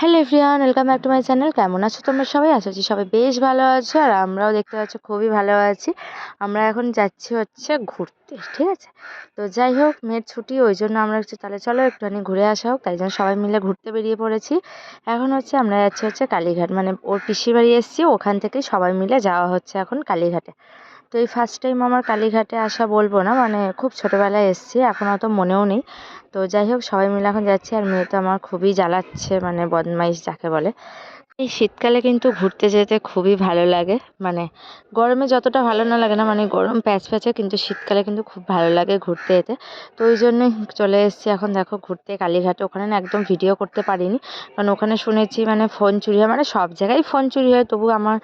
Hello everyone welcome back to my channel কেমন আছো তোমরা সবাই? করছি সবাই বেশ ভালো আছো, আর আমরাও দেখতে পাচ্ছি খুবই ভালো আছি। আমরা এখন যাচ্ছি হচ্ছে ঘুরতে, ঠিক আছে? তো যাই হোক, মেয়ের ছুটি, ওই জন্য আমরা হচ্ছে, তাহলে চলো একটুখানি ঘুরে আসা হোক, তাই জন্য সবাই মিলে ঘুরতে বেরিয়ে পড়েছি। এখন হচ্ছে আমরা যাচ্ছি হচ্ছে কালীঘাট মানে ওর পিসির বাড়ি এসেছি, ওখান থেকেই সবাই মিলে যাওয়া হচ্ছে এখন কালীঘাটে। তো এই ফার্স্ট টাইম আমার কালীঘাটে আসা বলব না মানে খুব ছোটোবেলায় এসেছি, এখন অত মনেও নেই। তো যাই হোক, সবাই মিলে এখন যাচ্ছি, আর মেয়ে তো আমার খুবই জ্বালাচ্ছে মানে বদমাইশ যাকে বলে। এই শীতকালে কিন্তু ঘুরতে যেতে খুবই ভালো লাগে। মানে গরমে যতটা ভালো না লাগে না মানে গরম প্যাচ প্যাচে কিন্তু শীতকালে কিন্তু খুব ভালো লাগে ঘুরতে যেতে। তো ওই জন্যই চলে এসেছি এখন দেখো ঘুরতে কালীঘাটে। ওখানে না একদম ভিডিও করতে পারিনি। কারণ ওখানে শুনেছি মানে ফোন চুরি হয় মানে সব জায়গায় ফোন চুরি হয়। তবু আমার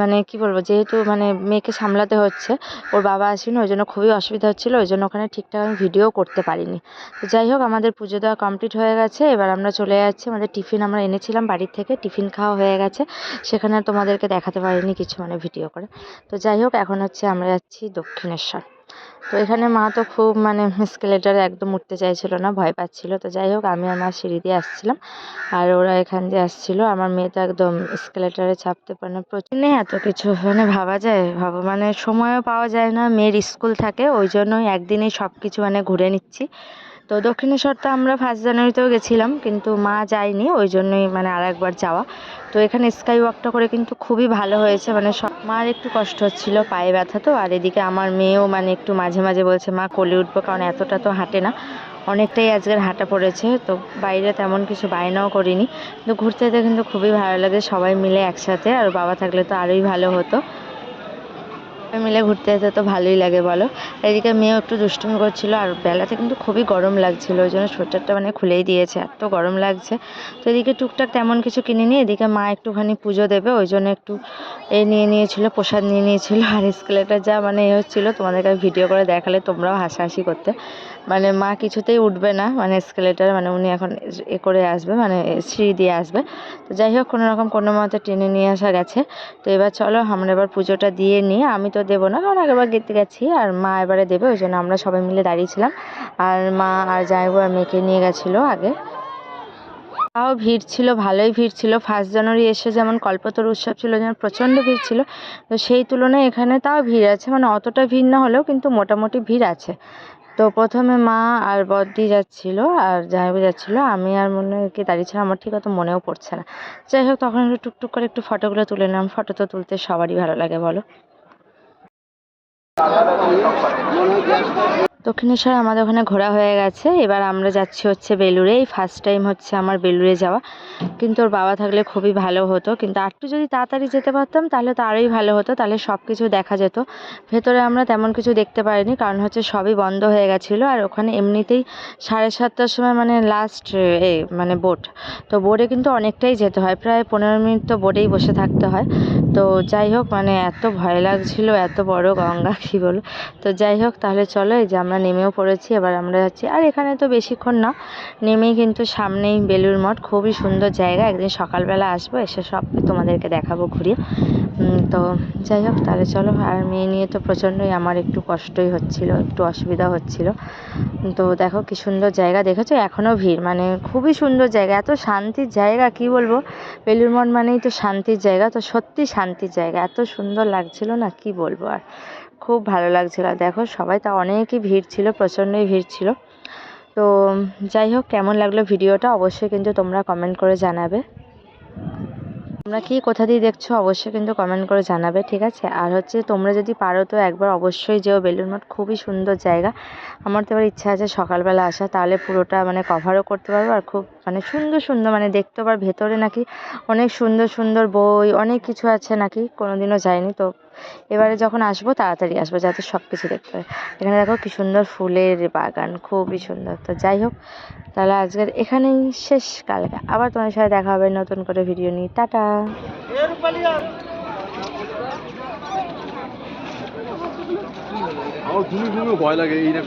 মানে কি বলব, যেহেতু মানে মেয়েকে সামলাতে হচ্ছে, ওর বাবা আসেনি, ওই জন্য খুবই অসুবিধা হচ্ছিল। ওই জন্য ওখানে ঠিকঠাক আমি ভিডিও করতে পারিনি। তো যাই হোক, আমাদের পুজো দেওয়া কমপ্লিট হয়ে গেছে। এবার আমরা চলে যাচ্ছি। আমাদের টিফিন আমরা এনেছিলাম বাড়ির থেকে। টিফিন খাওয়া হয়ে গেছে। সেখানে তোমাদেরকে দেখাতে পারিনি কিছু মানে ভিডিও করে। তো যাই হোক, এখন হচ্ছে আমরা যাচ্ছি দক্ষিণেশ্বর। তো এখানে মা তো খুব মানে স্কেলেটারে একদম উঠতে চাইছিল না, ভয় পাচ্ছিল। তো যাই হোক, আমি আমার সিঁড়ি দিয়ে আসছিলাম। আর ওরা এখান দিয়ে আসছিল। আমার মেয়ে তো একদম স্কেলেটারে ছাপতে পারে না। প্রচুর নেই, এত কিছু মানে ভাবা যায়, ভাবো মানে সময়ও পাওয়া যায় না। মেয়ের স্কুল থাকে, ওই জন্যই একদিনেই সব কিছু মানে ঘুরে নিচ্ছি। তো দক্ষিণেশ্বর তো আমরা ফার্স্ট জানুয়ারিতেও গেছিলাম, কিন্তু মা যায়নি, ওই জন্যই মানে আর একবার যাওয়া। তো এখানে স্কাই ওয়াকটা করে কিন্তু খুবই ভালো হয়েছে মানে সব মার একটু কষ্ট হচ্ছিল, পায়ে ব্যথা তো, আর এদিকে আমার মেয়েও মানে একটু মাঝে মাঝে বলছে, মা, কোলে উঠবো, কারণ এতটা তো হাঁটে না। অনেকটাই আজকের হাঁটা পড়েছে, তো বাইরে তেমন কিছু বায়নাও করিনি। কিন্তু ঘুরতে যেতে কিন্তু খুবই ভালো লাগে, সবাই মিলে একসাথে, আর বাবা থাকলে তো আরোই ভালো হতো। মিলে ঘুরতে যেতে তো ভালোই লাগে, বলো? এদিকে মেয়েও একটু দুষ্টুমি করছিল আর বেলাতে কিন্তু খুবই গরম লাগছিল, ওই জন্য সোয়েটারটা মানে খুলেই দিয়েছে, এত গরম লাগছে। তো এদিকে টুকটাক তেমন কিছু কিনে নিয়ে এদিকে মা একটুখানি পুজো দেবে, ওই জন্য একটু এ নিয়ে নিয়েছিল, প্রসাদ নিয়ে নিয়েছিল, আর স্কেলেটার যা মানে এ হচ্ছিল, তোমাদেরকে ভিডিও করে দেখালে তোমরাও হাসাহাসি করতে। মানে মা কিছুতেই উঠবে না মানে স্কেলেটার মানে উনি এখন এ করে আসবে মানে সিঁড়ি দিয়ে আসবে। তো যাই হোক, কোনো রকম কোনো মতে টেনে নিয়ে আসা গেছে। তো এবার চলো, আমরা এবার পুজোটা দিয়ে নিই। আমি তো দেবো না, কারণ আগেবার গেতে গেছি আর মা এবারে দেবে, ওই জন্য আমরা সবাই মিলে দাঁড়িয়েছিলাম। আর মা আর জামাইবু আর মেয়েকে নিয়ে গেছিল আগে। তাও ভিড় ছিল, ভালোই ভিড় ছিল। ফার্স্ট জানুয়ারি এসে যেমন কল্পতর উৎসব ছিল, যেমন প্রচণ্ড ভিড় ছিল, তো সেই তুলনায় এখানে তাও ভিড় আছে। মানে অতটা ভিড় না হলেও কিন্তু মোটামুটি ভিড় আছে। তো প্রথমে মা আর বদ্দি যাচ্ছিল আর জামাইবু যাচ্ছিল। আমি আর মনে হয় কি দাঁড়িয়েছিলাম, আমার ঠিক অত মনেও পড়ছে না। যাই হোক, তখন একটু টুকটুক করে একটু ফটোগুলো তুলে নিলাম। ফটো তো তুলতে সবারই ভালো লাগে, বলো। Gracias. দক্ষিণেশ্বর আমাদের ওখানে ঘোরা হয়ে গেছে। এবার আমরা যাচ্ছি হচ্ছে বেলুড়ে। এই ফার্স্ট টাইম হচ্ছে আমার বেলুড়ে যাওয়া। কিন্তু ওর বাবা থাকলে খুবই ভালো হতো। কিন্তু একটু যদি তাড়াতাড়ি যেতে পারতাম, তাহলে তো আরোই ভালো হতো। তাহলে সব কিছু দেখা যেত। ভেতরে আমরা তেমন কিছু দেখতে পারিনি কারণ হচ্ছে সবই বন্ধ হয়ে গেছিল। আর ওখানে এমনিতেই সাড়ে সাতটার সময় মানে লাস্ট এ মানে বোট তো বোটে কিন্তু অনেকটাই যেতে হয়। প্রায় পনেরো মিনিট তো বোটেই বসে থাকতে হয়। তো যাই হোক মানে এত ভয় লাগছিল, এত বড় গঙ্গা, কী বলো তো যাই হোক, তাহলে চলো এই যে আমরা নেমেও পড়েছি, এবার আমরা যাচ্ছি। আর এখানে তো বেশিক্ষণ না, নেমেই কিন্তু সামনেই বেলুড় মঠ। খুবই সুন্দর জায়গা। একদিন সকালবেলা আসব, এসে সব তোমাদেরকে দেখাবো, ঘুরিয়ে। তো যাই হোক, তাহলে চলো। আর মেয়ে নিয়ে তো প্রচণ্ডই আমার একটু কষ্টই হচ্ছিল, একটু অসুবিধা হচ্ছিল। তো দেখো কি সুন্দর জায়গা দেখেছ? এখনও ভিড় মানে খুবই সুন্দর জায়গা, এত শান্তির জায়গা, কি বলব? বেলুড় মঠ মানেই তো শান্তির জায়গা, তো সত্যি শান্তির জায়গা। এত সুন্দর লাগছিল না, কি বলব? আর খুব ভালো লাগছিল। দেখো, সবাই তা অনেকই ভিড় ছিল, প্রচণ্ডই ভিড় ছিল। তো যাই হোক, কেমন লাগল ভিডিওটা? অবশ্যই কিন্তু তোমরা কমেন্ট করে জানাবে। তোমরা কি কোথা দিয়ে দেখছ, অবশ্যই কিন্তু কমেন্ট করে জানাবে, ঠিক আছে? আর হচ্ছে তোমরা যদি পারো তো একবার অবশ্যই যেও, বেলুন মঠ খুবই সুন্দর জায়গা। আমার তো এবার ইচ্ছা আছে সকালবেলা আসা, তাহলে পুরোটা মানে কভারও করতে পারব আর খুব মানে সুন্দর সুন্দর মানে দেখতে পার, ভেতরে নাকি অনেক সুন্দর সুন্দর বই, অনেক কিছু আছে নাকি? কোনোদিনও যাইনি তো এবারে যখন আসব, তাড়াতাড়ি আসব যাতে সব কিছু দেখতে পাই। এখানে দেখো কি সুন্দর ফুলের বাগান, খুবই সুন্দর। তো যাই হোক, তাহলে আজকের এখানেই শেষ কালকে। আবার তোমার সাথে দেখা হবে নতুন করে ভিডিও নিয়ে। টাটা! আমার ভয় লাগে, এই না